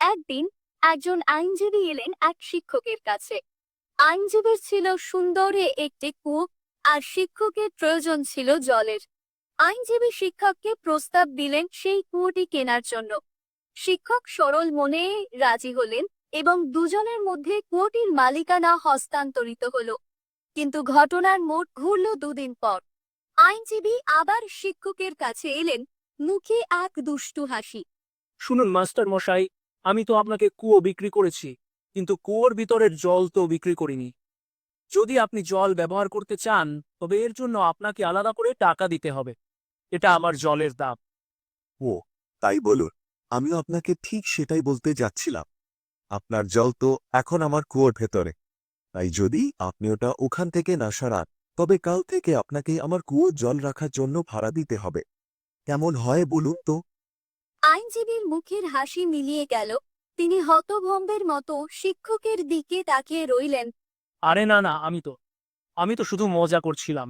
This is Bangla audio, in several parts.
একদিন একজন আইনজীবী এলেন এক শিক্ষকের কাছে। আইনজীবীর ছিল সুন্দরে একটি কূপ আর শিক্ষকের প্রয়োজন ছিল জলের। আইনজীবী শিক্ষককে প্রস্তাব দিলেন সেই কুয়োটি কেনার জন্য। শিক্ষক সরল মনে রাজি হলেন এবং দুজনের মধ্যে কুয়োটির মালিকানা হস্তান্তরিত হলো। কিন্তু ঘটনার মোট ঘুরল দুদিন পর। আইনজীবী আবার শিক্ষকের কাছে এলেন, মুখে এক দুষ্টু হাসি। শুনুন মাস্টার মশাই আমি তো আপনাকে কুয়ো বিক্রি করেছি, কিন্তু কুয়োর ভিতরের জল তো বিক্রি করিনি। যদি আপনি জল ব্যবহার করতে চান, তবে এর জন্য আপনাকে আলাদা করে টাকা দিতে হবে। এটা আমার জলের দাম। ও, তাই বলুন, আমিও আপনাকে ঠিক সেটাই বলতে যাচ্ছিলাম। আপনার জল তো এখন আমার কুয়োর ভেতরে। তাই যদি আপনি ওটা ওখান থেকে না সারান, তবে কাল থেকে আপনাকে আমার কুয়োর জল রাখার জন্য ভাড়া দিতে হবে। কেমন হয় বলুন তো? আইনজীবীর মুখের হাসি মিলিয়ে গেল। তিনি হতভম্বের মতো শিক্ষকের দিকে তাকিয়ে রইলেন। আরে না না আমি তো আমি তো শুধু মজা করছিলাম।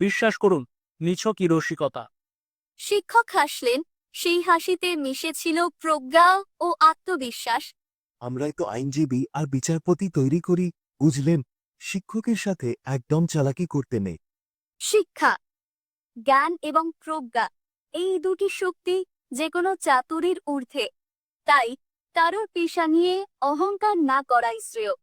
বিশ্বাস করুন নিছকই রসিকতা শিক্ষক হাসলেন সেই হাসিতে মিশেছিল প্রজ্ঞা ও আত্মবিশ্বাস। আমরাই তো আইনজীবী আর বিচারপতি তৈরি করি বুঝলেন? শিক্ষকের সাথে একদম চালাকি করতে নেই। শিক্ষা জ্ঞান এবং প্রজ্ঞা এই দুটি শক্তি যে কোনো চাতুরির ঊর্ধ্বে। তাই কারোর পেশা নিয়ে অহংকার না করাই শ্রেয়।